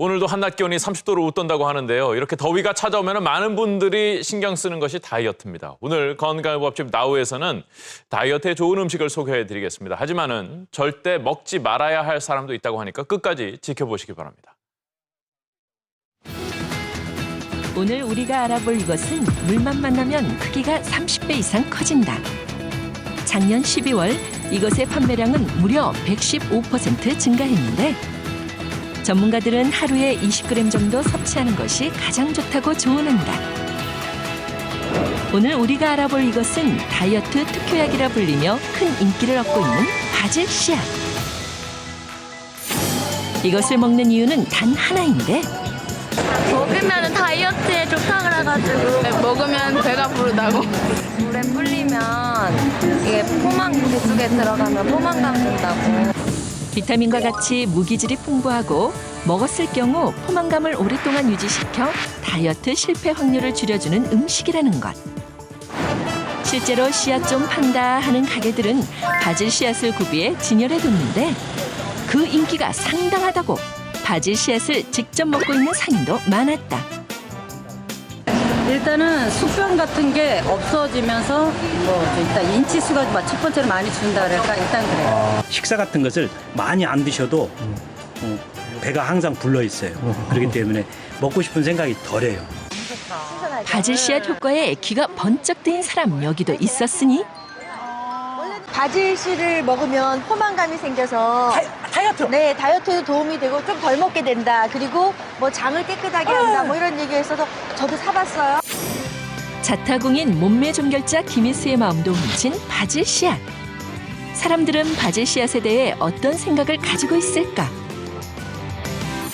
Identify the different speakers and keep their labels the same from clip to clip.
Speaker 1: 오늘도 한낮 기온이 30도를 웃돈다고 하는데요. 이렇게 더위가 찾아오면 많은 분들이 신경 쓰는 것이 다이어트입니다. 오늘 건강의 법집 나우에서는 다이어트에 좋은 음식을 소개해 드리겠습니다. 하지만은 절대 먹지 말아야 할 사람도 있다고 하니까 끝까지 지켜보시기 바랍니다.
Speaker 2: 오늘 우리가 알아볼 이것은 물만 만나면 크기가 30배 이상 커진다. 작년 12월 이것의 판매량은 무려 115% 증가했는데 전문가들은 하루에 20g 정도 섭취하는 것이 가장 좋다고 조언한다. 오늘 우리가 알아볼 이것은 다이어트 특효약이라 불리며 큰 인기를 얻고 있는 바질 씨앗. 이것을 먹는 이유는 단 하나인데
Speaker 3: 먹으면 다이어트에 좋다 그래가지고
Speaker 4: 네, 먹으면 배가 부르다고.
Speaker 3: 물에 불리면 이게 포만 뱃속에 들어가면 포만감 든다고
Speaker 2: 비타민과 같이 무기질이 풍부하고 먹었을 경우 포만감을 오랫동안 유지시켜 다이어트 실패 확률을 줄여주는 음식이라는 것. 실제로 씨앗 좀 판다 하는 가게들은 바질 씨앗을 구비해 진열해 뒀는데 그 인기가 상당하다고 바질 씨앗을 직접 먹고 있는 상인도 많았다.
Speaker 5: 일단은 숙변 같은 게 없어지면서 뭐 일단 인치 수가 뭐첫 번째로 많이 준다 그럴까 일단 그래요.
Speaker 6: 식사 같은 것을 많이 안 드셔도 어, 배가 항상 불러 있어요. 그렇기 때문에 먹고 싶은 생각이 덜해요.
Speaker 2: 바질 씨앗 효과에 귀가 번쩍 뜨인 사람 여기도 있었으니
Speaker 7: 바질 씨를 먹으면 포만감이 생겨서
Speaker 8: 다이 어트.
Speaker 7: 네 다이어트에도 도움이 되고 좀 덜 먹게 된다 그리고 뭐 장을 깨끗하게 한다 뭐 이런 얘기에서도 저도 사봤어요.
Speaker 2: 자타공인 몸매 종결자 김희수의 마음도 훔친 바질 씨앗. 사람들은 바질 씨앗에 대해 어떤 생각을 가지고 있을까?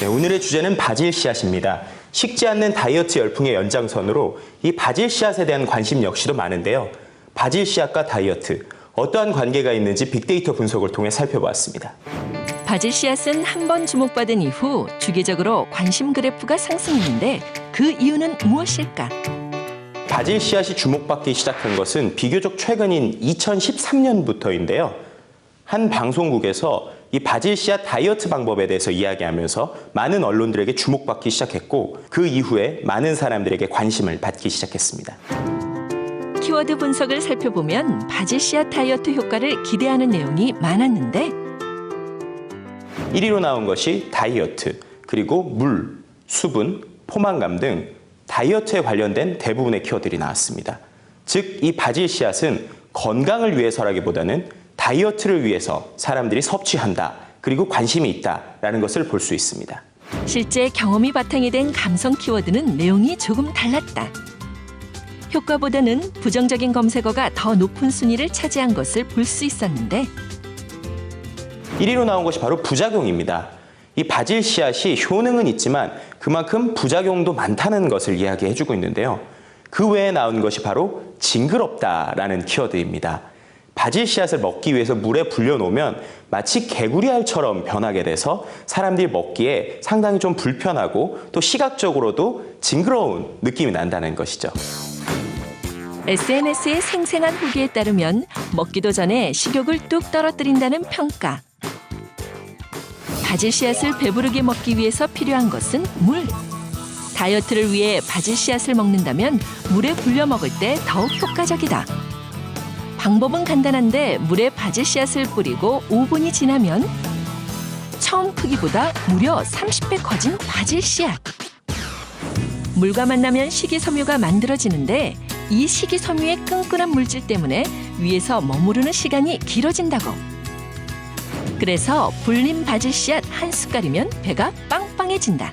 Speaker 9: 네, 오늘의 주제는 바질 씨앗입니다. 식지 않는 다이어트 열풍의 연장선으로 이 바질 씨앗에 대한 관심 역시도 많은데요. 바질 씨앗과 다이어트, 어떠한 관계가 있는지 빅데이터 분석을 통해 살펴보았습니다.
Speaker 2: 바질 씨앗은 한 번 주목받은 이후 주기적으로 관심 그래프가 상승했는데 그 이유는 무엇일까?
Speaker 9: 바질 씨앗이 주목받기 시작한 것은 비교적 최근인 2013년부터인데요. 한 방송국에서 이 바질 씨앗 다이어트 방법에 대해서 이야기하면서 많은 언론들에게 주목받기 시작했고 그 이후에 많은 사람들에게 관심을 받기 시작했습니다.
Speaker 2: 키워드 분석을 살펴보면 바질 씨앗 다이어트 효과를 기대하는 내용이 많았는데
Speaker 9: 1위로 나온 것이 다이어트, 그리고 물, 수분, 포만감 등 다이어트에 관련된 대부분의 키워드들이 나왔습니다. 즉, 이 바질 씨앗은 건강을 위해서라기보다는 다이어트를 위해서 사람들이 섭취한다, 그리고 관심이 있다라는 것을 볼 수 있습니다.
Speaker 2: 실제 경험이 바탕이 된 감성 키워드는 내용이 조금 달랐다. 효과보다는 부정적인 검색어가 더 높은 순위를 차지한 것을 볼 수 있었는데
Speaker 9: 1위로 나온 것이 바로 부작용입니다. 이 바질 씨앗이 효능은 있지만 그만큼 부작용도 많다는 것을 이야기해 주고 있는데요. 그 외에 나온 것이 바로 징그럽다라는 키워드입니다. 바질 씨앗을 먹기 위해서 물에 불려놓으면 마치 개구리알처럼 변하게 돼서 사람들이 먹기에 상당히 좀 불편하고 또 시각적으로도 징그러운 느낌이 난다는 것이죠.
Speaker 2: SNS의 생생한 후기에 따르면 먹기도 전에 식욕을 뚝 떨어뜨린다는 평가. 바질 씨앗을 배부르게 먹기 위해서 필요한 것은 물. 다이어트를 위해 바질 씨앗을 먹는다면 물에 불려 먹을 때 더욱 효과적이다. 방법은 간단한데 물에 바질 씨앗을 뿌리고 5분이 지나면 처음 크기보다 무려 30배 커진 바질 씨앗. 물과 만나면 식이섬유가 만들어지는데 이 식이섬유의 끈끈한 물질 때문에 위에서 머무르는 시간이 길어진다고. 그래서 불린 바질 씨앗 한 숟갈이면 배가 빵빵해진다.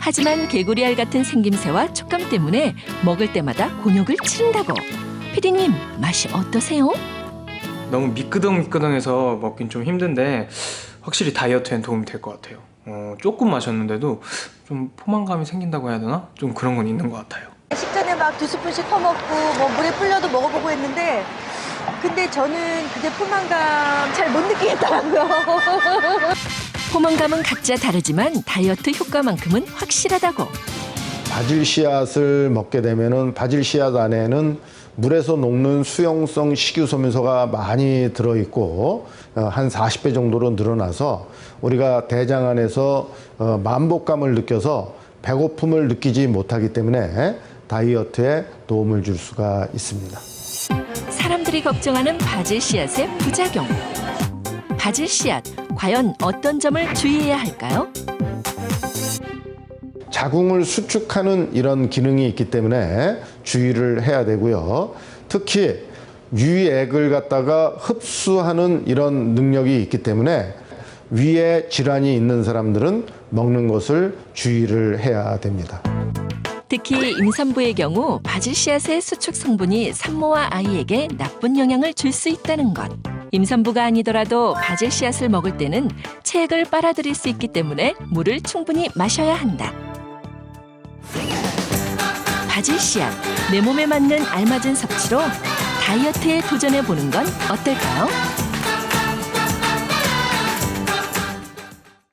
Speaker 2: 하지만 개구리알 같은 생김새와 촉감 때문에 먹을 때마다 곤욕을 치른다고. 피디님 맛이 어떠세요?
Speaker 8: 너무 미끄덩미끄덩해서 먹긴 좀 힘든데 확실히 다이어트엔 도움이 될 것 같아요. 어, 조금 마셨는데도 좀 포만감이 생긴다고 해야 되나? 좀 그런 건 있는 것 같아요.
Speaker 7: 막 두 스푼씩 퍼먹고 뭐 물에 불려도 먹어보고 했는데 근데 저는 그게 포만감 잘 못 느끼겠더라고요.
Speaker 2: 포만감은 각자 다르지만 다이어트 효과만큼은 확실하다고.
Speaker 10: 바질 씨앗을 먹게 되면은 바질 씨앗 안에는 물에서 녹는 수용성 식이소민소가 많이 들어 있고 어, 한 40배 정도로 늘어나서 우리가 대장 안에서 어, 만복감을 느껴서 배고픔을 느끼지 못하기 때문에 다이어트에 도움을 줄 수가 있습니다.
Speaker 2: 사람들이 걱정하는 바질 씨앗의 부작용. 바질 씨앗, 과연 어떤 점을 주의해야 할까요?
Speaker 10: 자궁을 수축하는 이런 기능이 있기 때문에 주의를 해야 되고요. 특히 유액을 갖다가 흡수하는 이런 능력이 있기 때문에 위에 질환이 있는 사람들은 먹는 것을 주의를 해야 됩니다.
Speaker 2: 특히 임산부의 경우 바질 씨앗의 수축 성분이 산모와 아이에게 나쁜 영향을 줄 수 있다는 것. 임산부가 아니더라도 바질 씨앗을 먹을 때는 체액을 빨아들일 수 있기 때문에 물을 충분히 마셔야 한다. 바질 씨앗, 내 몸에 맞는 알맞은 섭취로 다이어트에 도전해 보는 건 어떨까요?